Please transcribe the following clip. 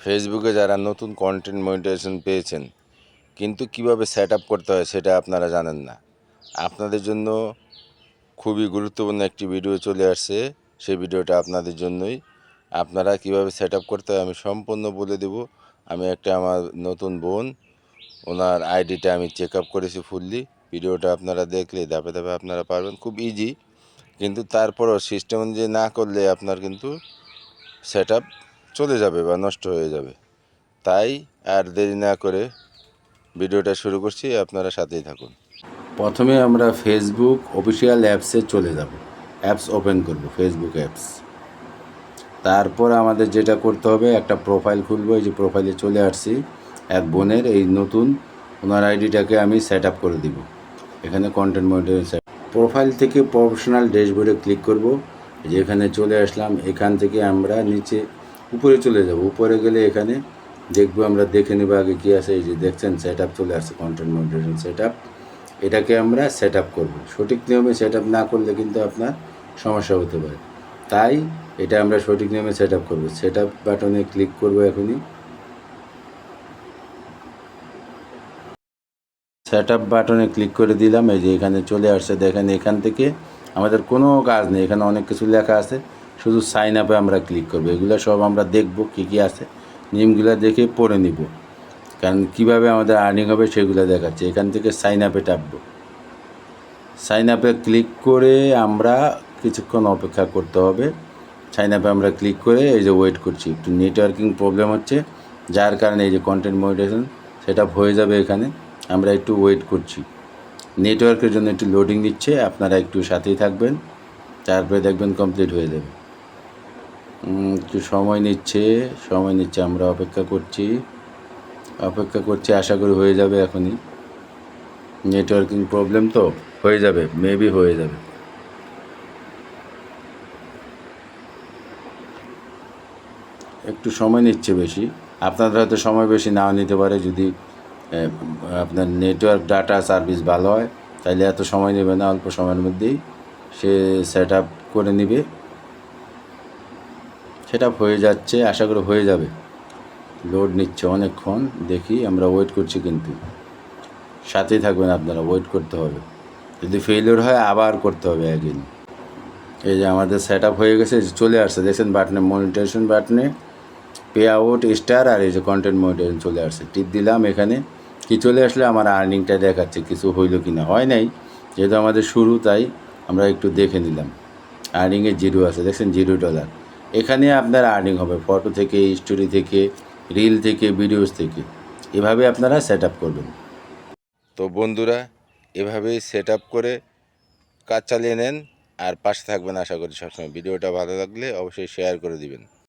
ফেসবুকে যারা নতুন কন্টেন্ট মনিটাইজেশন পেয়েছেন, কিন্তু কীভাবে সেট আপ করতে হয় সেটা আপনারা জানেন না। আপনাদের জন্য খুবই গুরুত্বপূর্ণ একটি ভিডিও চলে আসছে। সেই ভিডিওটা আপনাদের জন্যই। আপনারা কীভাবে সেট আপ করতে হয় আমি সম্পূর্ণ বলে দেব। আমি একটা আমার নতুন বোন, ওনার আইডিটা আমি চেক আপ করেছি ফুললি ভিডিওটা আপনারা দেখলে ধাপে ধাপে আপনারা পারবেন, খুব ইজি কিন্তু তারপরও সিস্টেম অনুযায়ী না করলে আপনার কিন্তু সেট আপ চলে যাবে বা নষ্ট হয়ে যাবে। তাই আর দেরি না করে ভিডিওটা শুরু করছি, আপনারা সাথেই থাকুন। প্রথমে আমরা ফেসবুক অফিসিয়াল অ্যাপসে চলে যাব। অ্যাপস ওপেন করব ফেসবুক অ্যাপস তারপর আমাদের যেটা করতে হবে, একটা প্রোফাইল খুলবো, এই যে প্রোফাইলে চলে আসছি। এক বোনের এই নতুন, ওনার আইডিটাকে আমি সেট আপ করে দিব। এখানে কন্টেন্ট মনিটরিং প্রোফাইল থেকে প্রফেশনাল ড্যাশবোর্ডে ক্লিক করব। যে এখানে চলে আসলাম, এখান থেকে আমরা নিচে উপরে চলে যাব। উপরে গেলে এখানে দেখব আমরা দেখে নেব আগে কী আছে। এই যে দেখছেন সেট আপ চলে আসছে কন্টেন্ট মনিটরিং সেট আপ এটাকে আমরা সেট আপ করব। সঠিক নিয়মে সেট আপ না করলে কিন্তু আপনার সমস্যা হতে পারে। তাই এটা আমরা সঠিক নিয়মে সেট আপ করব। সেট আপ বাটনে ক্লিক করব এখনই। সেট আপ বাটনে ক্লিক করে দিলাম। এই যে এখানে চলে আসছে। দেখেন এখান থেকে আমাদের কোনো কাজ নেই। এখানে অনেক কিছু লেখা আছে। শুধু সাইন আপে আমরা ক্লিক করব। এগুলো সব আমরা দেখব কী কী আছে। নিয়মগুলো দেখে পড়ে নিব। কারণ কীভাবে আমাদের আর্নিং হবে সেগুলো দেখাচ্ছে। এখান থেকে সাইন আপে টাপবো। সাইন আপে ক্লিক করে আমরা কিছুক্ষণ অপেক্ষা করতে হবে। সাইন আপে আমরা ক্লিক করে এই যে ওয়েট করছি। একটু নেটওয়ার্কিং প্রবলেম হচ্ছে। যার কারণে এই যে কন্টেন্ট মনিটাইজেশন সেটা হয়ে যাবে এখানে। আমরা একটু ওয়েট করছি। নেটওয়ার্কের জন্য একটু লোডিং দিচ্ছে। আপনারা একটু সাথেই থাকবেন। তারপরে দেখবেন কমপ্লিট হয়ে যাবে। একটু সময় নিচ্ছে সময় নিচ্ছে আমরা অপেক্ষা করছি। অপেক্ষা করছি, আশা করি হয়ে যাবে এখনই। নেটওয়ার্কিং প্রবলেম তো, হয়ে যাবে মেবি হয়ে যাবে। একটু সময় নিচ্ছে বেশি। আপনাদের হয়তো সময় বেশি নাও নিতে পারে যদি আপনার নেটওয়ার্ক ডাটা সার্ভিস ভালো হয়। তাহলে এত সময় নেবে না, অল্প সময়ের মধ্যেই সে সেট আপ করে নেবে। সেট হয়ে যাচ্ছে, আশা করি হয়ে যাবে। লোড নিচ্ছে অনেকক্ষণ, দেখি আমরা ওয়েট করছি কিন্তু। সাথেই থাকবেন আপনারা ওয়েট করতে হবে। যদি ফেলিওর হয়, আবার করতে হবে একদিন এই যে আমাদের সেট হয়ে গেছে চলে আসছে। দেখছেন বাটনে মনিটাইজেশন বাটনে পে আউট স্টার আর এই যে কন্টেন্ট মনিটাইজেশন চলে আসছে। টিপ দিলাম এখানে। কি চলে আসলে? আমার আর্নিংটা দেখাচ্ছে, কিছু হইল কি না? হয় নাই। যেহেতু আমাদের শুরু, তাই আমরা একটু দেখে নিলাম। আর্নিংয়ে জিরো আছে। দেখছেন জিরো ডলার এখানে আপনার আর্নিং হবে ফটো থেকে স্টোরি থেকে রিল থেকে ভিডিওস থেকে। এভাবে আপনারা সেট করবেন। তো বন্ধুরা, এভাবেই সেট করে কাজ চালিয়ে নেন আর পাশে থাকবেন আশা করি সবসময়। ভিডিওটা ভালো লাগলে অবশ্যই শেয়ার করে দিবেন।